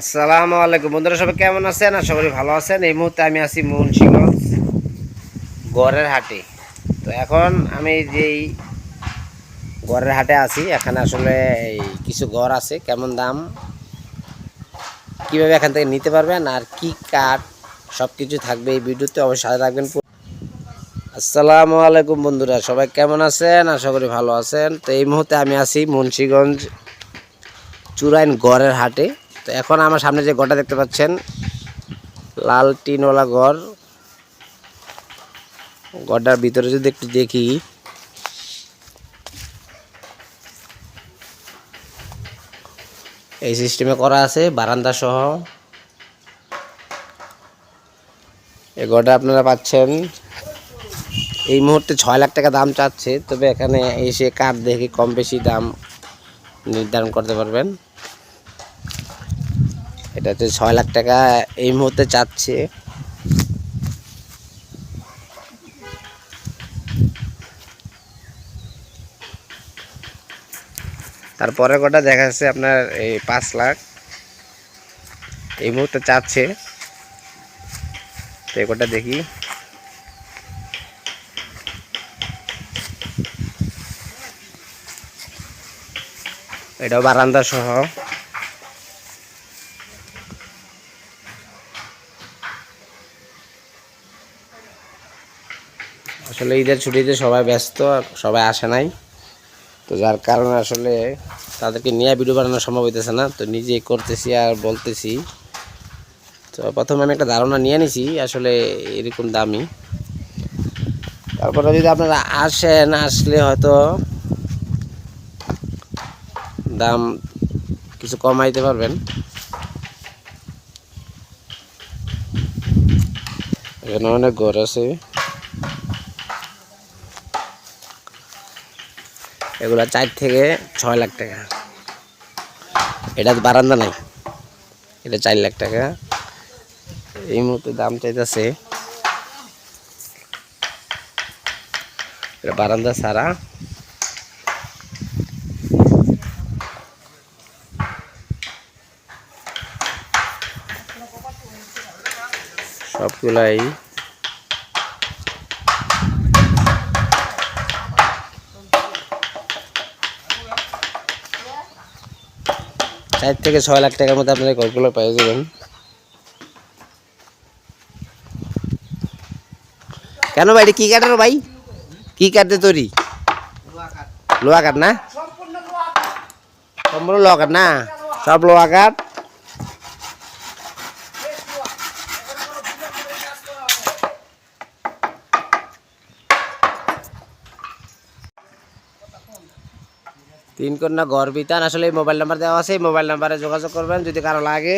আসসালামু আলাইকুম। বন্ধুরা, সবাই কেমন আছেন? আশা করি ভালো আছেন। এই মুহূর্তে আমি আছি মুন্সিগঞ্জ গড়ের হাটে। তো এখন আমি যেই গড়ের হাটে আছি, এখানে আসলে কিছু গড় আছে, কেমন দাম, কীভাবে এখান থেকে নিতে পারবেন, আর কি কাঠ সব কিছু থাকবে এই ভিডিওতে, অবশ্যই সাথে রাখবেন আসসালামু আলাইকুম বন্ধুরা, সবাই কেমন আছেন? আশা করি ভালো আছেন। তো এই মুহূর্তে আমি আছি মুন্সিগঞ্জ চুরাইন গড়ের হাটে। তো এখন আমার সামনে যে গড়টা দেখতে পাচ্ছেন, লাল টিনওয়ালা গড় গড়টার ভিতরে যদি একটু দেখি। এই সিস্টেমে করা আছে, বারান্দা সহ। এই গড়টা আপনারা পাচ্ছেন। এই মুহূর্তে ছয় লাখ টাকা দাম চাচ্ছে, তবে এখানে এসে কাঠ দেখে কম বেশি দাম নির্ধারণ করতে পারবেন। এটা হচ্ছে ছয় লাখ টাকা এই মুহূর্তে চাচ্ছে। তারপরে কটা দেখা যাচ্ছে আপনার এই পাঁচ লাখ। এই মুহূর্তে চাচ্ছে। তো কটা দেখি। এটাও বারান্দা সহ। আসলে ঈদের ছুটিতে সবাই ব্যস্ত, আর সবাই আসে নাই। তো যার কারণে আসলে তাদেরকে নিয়ে ভিডিও বানানো সম্ভব হইতেছে না। তো নিজেই করতেছি আর বলতেছি। তো প্রথমে আমি একটা ধারণা নিয়ে নিছি, আসলে এরকম দামি। তারপরে যদি আপনারা আসেন, আসলে হয়তো দাম কিছু কমাইতে পারবেন। এখানে অনেক ঘর আছে। এগুলা চার থেকে ছয় লাখ টাকা। এটা বারান্দা নাই। এটা চার লাখ টাকা। এই মুহূর্তে দাম চাইতেছে এটা বারান্দা ছাড়া। সবগুলাই চার থেকে ছয় লাখ টাকার মধ্যে আপনারা ঘরগুলো পেয়ে যাবেন। কেন ভাই কি কাঠের ভাই? কি কাঠে তৈরি লোহা কাঠ না? সম্পূর্ণ লোহা কাঠ না? সব লোহা কাঠ। তিন কন্যা গর্বিতান বিতান আসলে এই মোবাইল নাম্বার দেওয়া আছে, এই মোবাইল নাম্বারে যোগাযোগ করবেন, যদি কারও লাগে।